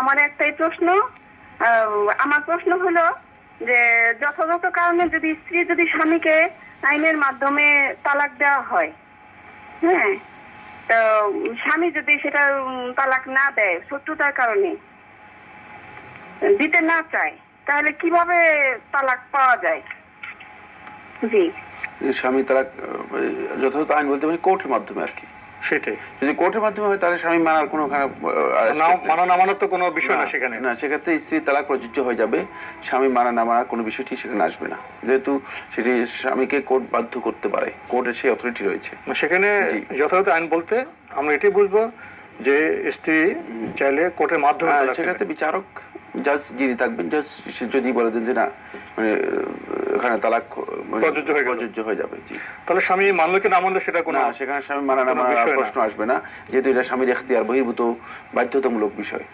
আমার একটাই প্রশ্ন আমার প্রশ্ন হলো যে যথাযথ কারণে যদি স্ত্রী যদি স্বামীকে আইনের মাধ্যমে তালাক দেওয়া হয় হ্যাঁ তো স্বামী যদি সেটা তালাক না দেয় শত্রুতার কারণে, দিতে না চায়, তাহলে কীভাবে তালাক পাওয়া যায়? জি। স্বামী তারা যথাযথ আইন বলতে কোর্টের মাধ্যমে আর কি। সেটাই। যদি কোর্টের মাধ্যমে হয় তাহলে স্বামী মানার কোনো মানা না মানার তো কোনো বিষয় না সেখানে। না সেক্ষেত্রে স্ত্রী তালাক প্রযোজ্য হয়ে যাবে। স্বামী মানা না মানার কোনো বিষয়টি সেখানে আসবে না। যেহেতু সেটি স্বামীকে কোর্ট বাধ্য করতে পারে। কোর্টের সেই অথরিটি রয়েছে। সেখানে যথাযথ আইন বলতে আমরা এটাই বুঝব যে স্ত্রী চাইলে কোর্টের মাধ্যমে হ্যাঁ। সেক্ষেত্রে বিচারক জাজ যিনি থাকবেন জাজ সে যদি বলে দেন যে না মানে ওখানে এখানে তালাক মানে প্রযোজ্য হয়ে প্রযোজ্য হয়ে যাবে তাহলে স্বামী মানলো কি না মানলো সেটা কোনো সেখানে স্বামী মানা না মানার। প্রশ্ন আসবে না যেহেতু এটা স্বামীর এখতিয়ার বহির্ভূত বাধ্যতামূলক বিষয়।